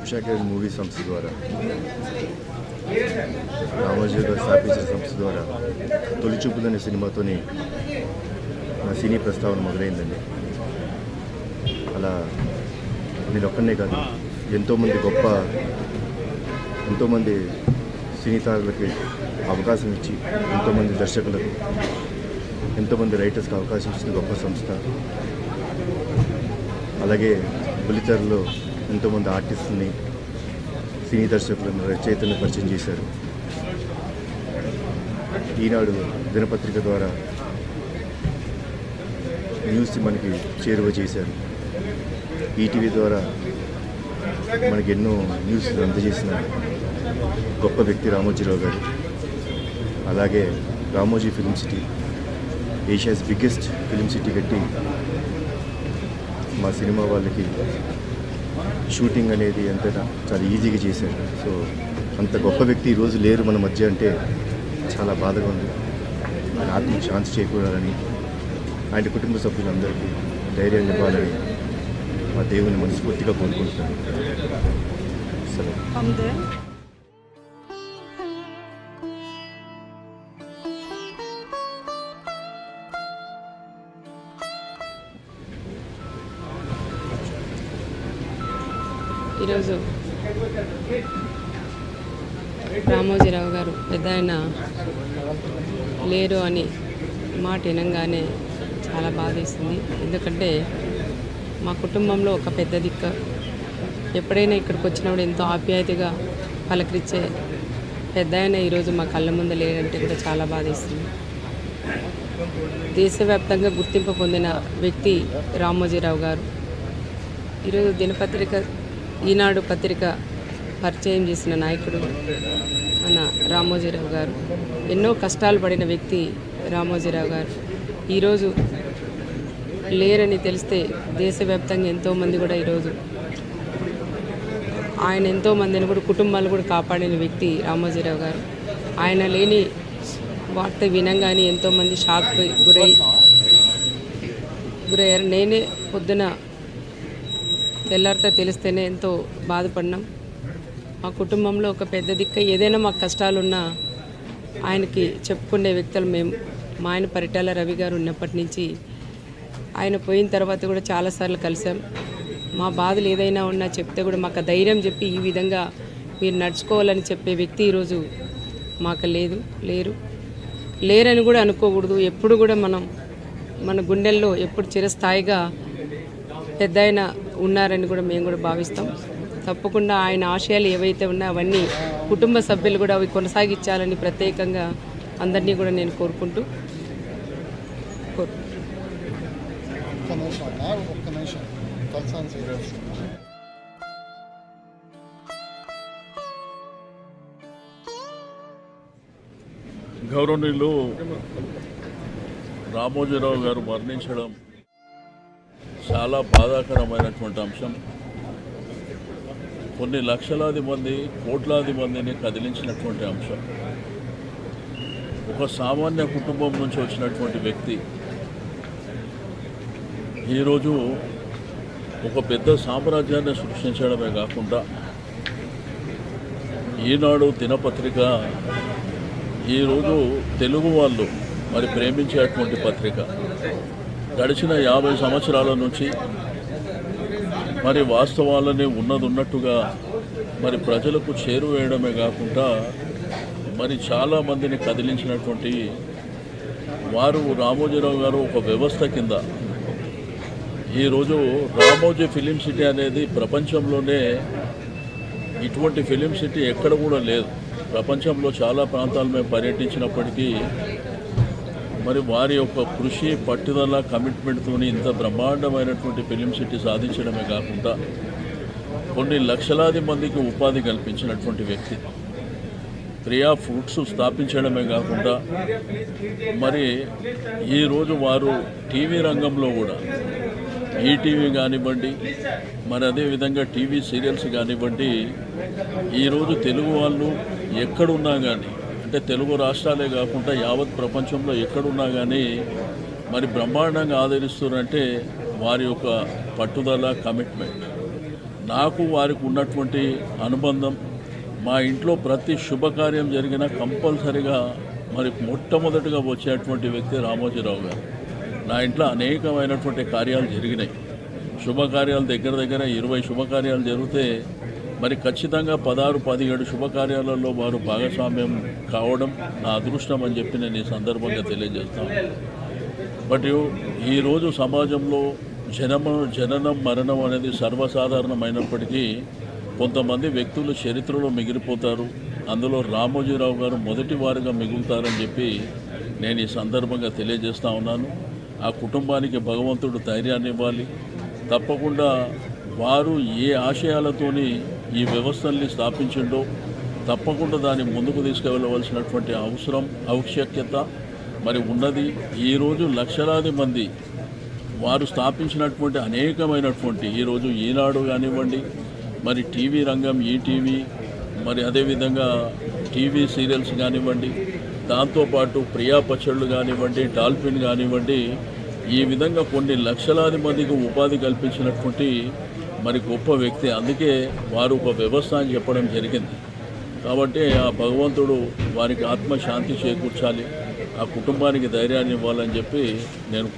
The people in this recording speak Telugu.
విశాఖ మూవీ సంస్థ ద్వారా రామోజీ గారు స్థాపించిన సంస్థ ద్వారా తొలి చూపులనే సినిమాతోని నా సినీ ప్రస్తావన మొదలైందండి అలా నేను ఒక్కనే కాదు ఎంతోమంది గొప్ప ఎంతోమంది సినీ తారులకి అవకాశం ఇచ్చి ఎంతోమంది దర్శకులకు ఎంతోమంది రైటర్స్కి అవకాశం ఇచ్చిన గొప్ప సంస్థ అలాగే బులితెరలో ఎంతోమంది ఆర్టిస్ట్ని సినీ దర్శకులను రచయితలను పరిచయం చేశారు. ఈనాడు దినపత్రిక ద్వారా న్యూస్ మనకి చేరువ చేశారు. ఈటీవీ ద్వారా మనకి ఎన్నో న్యూస్ అందజేసిన గొప్ప వ్యక్తి రామోజీరావు గారు. అలాగే Ramoji film city Asia's biggest film city కట్టి మా సినిమా వాళ్ళకి షూటింగ్ అనేది ఎంత చాలా ఈజీగా చేశారు. సో అంత గొప్ప వ్యక్తి ఈరోజు లేరు మన మధ్య అంటే చాలా బాధగా ఉంది. ఆత్మ శాంతి చేకూరాలని ఆయన కుటుంబ సభ్యులందరికీ ధైర్యం ఇవ్వాలని మా దేవుని మనస్ఫూర్తిగా కోరుకుంటున్నాను. సరే ఈరోజు రామోజీరావు గారు పెద్ద ఆయన లేరు అని మాట వినంగానే చాలా బాధేస్తుంది ఎందుకంటే మా కుటుంబంలో ఒక పెద్ద దిక్క. ఎప్పుడైనా ఇక్కడికి వచ్చినప్పుడు ఎంతో ఆప్యాయతగా పలకరించే పెద్ద ఆయన ఈరోజు మా కళ్ళ ముందు లేడంటే కూడా చాలా బాధేస్తుంది దేశవ్యాప్తంగా గుర్తింపు పొందిన వ్యక్తి రామోజీరావు గారు. ఈరోజు దినపత్రిక ఈనాడు పత్రిక పరిచయం చేసిన నాయకుడు మన రామోజీరావు గారు. ఎన్నో కష్టాలు పడిన వ్యక్తి రామోజీరావు గారు. ఈరోజు లేరని తెలిస్తే దేశవ్యాప్తంగా ఎంతోమంది కూడా ఈరోజు ఆయన ఎంతోమందిని కూడా కుటుంబాలు కూడా కాపాడిన వ్యక్తి రామోజీరావు గారు. ఆయన లేని వార్త వినంగానే ఎంతోమంది షాక్ గురై గురయ్యారు. నేనే పొద్దున తెల్లారితే తెలిస్తేనే ఎంతో బాధపడినాం. మా కుటుంబంలో ఒక పెద్ద దిక్క ఏదైనా మాకు కష్టాలున్నా ఆయనకి చెప్పుకునే వ్యక్తులు మేము. మా ఆయన పరిటాల రవి గారు ఉన్నప్పటి నుంచి ఆయన పోయిన తర్వాత కూడా చాలాసార్లు కలిసాం. మా బాధలు ఏదైనా ఉన్నా చెప్తే కూడా మాకు ధైర్యం చెప్పి ఈ విధంగా మీరు నడుచుకోవాలని చెప్పే వ్యక్తి ఈరోజు మాకు లేదు లేరు. లేరని కూడా అనుకోకూడదు. ఎప్పుడు కూడా మనం మన గుండెల్లో ఎప్పుడు చిరస్థాయిగా పెద్ద ఉన్నారని కూడా మేము కూడా భావిస్తాం. తప్పకుండా ఆయన ఆశయాలు ఏవైతే ఉన్నాయో అవన్నీ కుటుంబ సభ్యులు కూడా అవి కొనసాగించాలని ప్రత్యేకంగా అందరినీ కూడా నేను కోరుకుంటూ గౌరవనీయులు రామోజీరావు గారు మరణించడం చాలా బాధాకరమైనటువంటి అంశం. కొన్ని లక్షలాది మంది కోట్లాది మందిని కదిలించినటువంటి అంశం. ఒక సామాన్య కుటుంబం నుంచి వచ్చినటువంటి వ్యక్తి ఈరోజు ఒక పెద్ద సామ్రాజ్యాన్ని సృష్టించడమే కాకుండా ఈనాడు దినపత్రిక ఈరోజు తెలుగు వాళ్ళు మరి ప్రేమించేటువంటి పత్రిక. గడిచిన యాభై సంవత్సరాల నుంచి మరి వాస్తవాలని ఉన్నది ఉన్నట్టుగా మరి ప్రజలకు చేరువేయడమే కాకుండా మరి చాలామందిని కదిలించినటువంటి వారు రామోజీరావు గారు ఒక వ్యవస్థ కింద. ఈరోజు రామోజీ ఫిలిం సిటీ అనేది ప్రపంచంలోనే ఇటువంటి ఫిలిం సిటీ ఎక్కడ కూడా లేదు. ప్రపంచంలో చాలా ప్రాంతాలు మేము పర్యటించినప్పటికీ మరి వారి యొక్క కృషి పట్టుదల కమిట్మెంట్తో ఇంత బ్రహ్మాండమైనటువంటి ఫిలిం సిటీ సాధించడమే కాకుండా కొన్ని లక్షలాది మందికి ఉపాధి కల్పించినటువంటి వ్యక్తి. ప్రియా ఫ్రూట్స్ స్థాపించడమే కాకుండా మరి ఈరోజు వారు టీవీ రంగంలో కూడా ఈటీవీ కానివ్వండి మరి అదేవిధంగా టీవీ సీరియల్స్ కానివ్వండి ఈరోజు తెలుగు వాళ్ళు ఎక్కడున్నా కానీ అంటే తెలుగు రాష్ట్రాలే కాకుండా యావత్ ప్రపంచంలో ఎక్కడున్నా కానీ మరి బ్రహ్మాండంగా ఆదరిస్తున్నారంటే వారి యొక్క పట్టుదల కమిట్మెంట్ నాకు వారికి ఉన్నటువంటి అనుబంధం మా ఇంట్లో ప్రతి శుభకార్యం జరిగినా కంపల్సరిగా మరి మొట్టమొదటిగా వచ్చేటువంటి వ్యక్తి రామోజీరావు గారు. నా ఇంట్లో అనేకమైనటువంటి కార్యాలు జరిగినాయి. శుభకార్యాలు దగ్గర దగ్గర ఇరవై శుభకార్యాలు జరిగితే మరి ఖచ్చితంగా పదహారు పదిహేడు శుభకార్యాలలో వారు భాగస్వామ్యం కావడం నా అదృష్టం అని చెప్పి నేను ఈ సందర్భంగా తెలియజేస్తాను. బట్ ఈరోజు సమాజంలో జనమ జననం మరణం అనేది సర్వసాధారణమైనప్పటికీ కొంతమంది వ్యక్తులు చరిత్రలో మిగిలిపోతారు. అందులో రామోజీరావు గారు మొదటి వారుగా మిగులుతారని చెప్పి నేను ఈ సందర్భంగా తెలియజేస్తా ఉన్నాను. ఆ కుటుంబానికి భగవంతుడు ధైర్యాన్ని ఇవ్వాలి. తప్పకుండా వారు ఏ ఆశయాలతోని ఈ వ్యవస్థల్ని స్థాపించిండో తప్పకుండా దాన్ని ముందుకు తీసుకువెళ్ళవలసినటువంటి అవసరం ఆవశ్యకత మరి ఉన్నది. ఈరోజు లక్షలాది మంది వారు స్థాపించినటువంటి అనేకమైనటువంటి ఈరోజు ఈనాడు కానివ్వండి మరి టీవీ రంగం ఈటీవీ మరి అదేవిధంగా టీవీ సీరియల్స్ కానివ్వండి దాంతోపాటు ప్రియా పచ్చళ్ళు కానివ్వండి డాల్ఫిన్ కానివ్వండి ఈ విధంగా కొన్ని లక్షలాది మందికి ఉపాధి కల్పించినటువంటి మరి గొప్ప వ్యక్తి. అందుకే వారు ఒక వ్యవస్థ అని చెప్పడం జరిగింది. కాబట్టి ఆ భగవంతుడు వారికి ఆత్మశాంతి చేకూర్చాలి. ఆ కుటుంబానికి ధైర్యాన్ని ఇవ్వాలని చెప్పి నేను